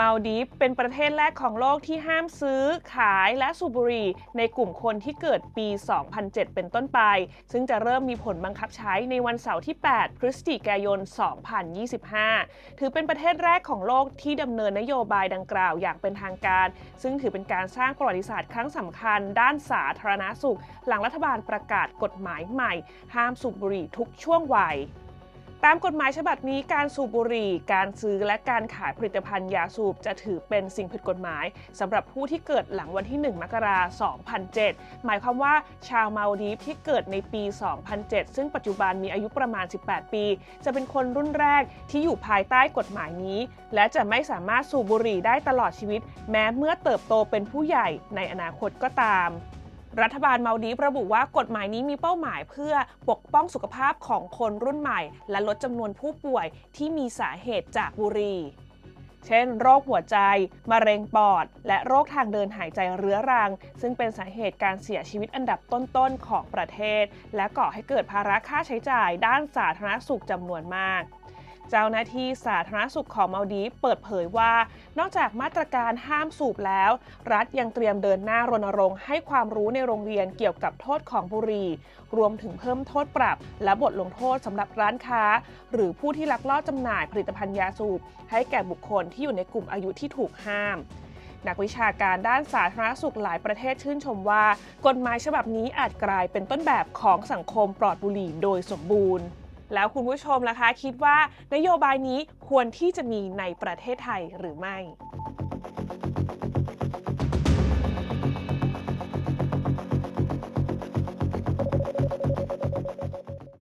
มาลดีฟเป็นประเทศแรกของโลกที่ห้ามซื้อ ขายและสูบบุหรี่ในกลุ่มคนที่เกิดปี 2007 เป็นต้นไป ซึ่งจะเริ่มมีผลบังคับใช้ในวันเสาร์ที่ 8 พฤศจิกายน 2025 ถือเป็นประเทศแรกของโลกที่ดำเนินนโยบายดังกล่าวอย่างเป็นทางการ ซึ่งถือเป็นการสร้างประวัติศาสตร์ครั้งสำคัญ ด้านสาธารณสุข หลังรัฐบาลประกาศกฎหมายใหม่ ห้ามสูบบุหรี่ทุกช่วงวัย ตามกฎหมายฉบับนี้การสูบบุหรี่ การซื้อและการขายผลิตภัณฑ์ยาสูบจะถือเป็นสิ่งผิดกฎหมายสำหรับผู้ที่เกิดหลังวันที่ 1 มกราคม 2007 หมายความว่าชาวมาลดีฟที่เกิดในปี 2007 ซึ่งปัจจุบันมีอายุประมาณ 18 ปี จะเป็นคนรุ่นแรกที่อยู่ภายใต้กฎหมายนี้ และจะไม่สามารถสูบบุหรี่ได้ตลอดชีวิต แม้เมื่อเติบโตเป็นผู้ใหญ่ในอนาคตก็ตาม รัฐบาลมาดีฟระบุว่ากฎหมายนี้มีเป้าหมายเพื่อปกป้องสุขภาพของคนรุ่นใหม่ และลดจำนวนผู้ป่วยที่มีสาเหตุจากบุหรี่เช่น โรคหัวใจ มะเร็งปอด และโรคทางเดินหายใจเรื้อรัง ซึ่งเป็นสาเหตุการเสียชีวิตอันดับต้นๆของประเทศ และก่อให้เกิดภาระค่าใช้จ่ายด้านสาธารณสุขจำนวนมาก เจ้าหน้าที่สาธารณสุขของมาลดีฟเปิดเผยว่า นอกจากมาตรการห้ามสูบแล้ว รัฐยังเตรียมเดินหน้ารณรงค์ให้ความรู้ในโรงเรียนเกี่ยวกับโทษของบุหรี่ รวมถึงเพิ่มโทษปรับ และบทลงโทษสำหรับร้านค้า หรือผู้ที่ลักลอบจำหน่ายผลิตภัณฑ์ยาสูบ ให้แก่บุคคลที่อยู่ในกลุ่มอายุที่ถูกห้ามนักวิชาการด้านสาธารณสุขหลายประเทศชื่นชมว่า กฎหมายฉบับนี้อาจกลายเป็นต้นแบบของสังคมปลอดบุหรี่โดยสมบูรณ์ แล้วคุณผู้ชมล่ะคะ คิดว่านโยบายนี้ควรที่จะมีในประเทศไทยหรือไม่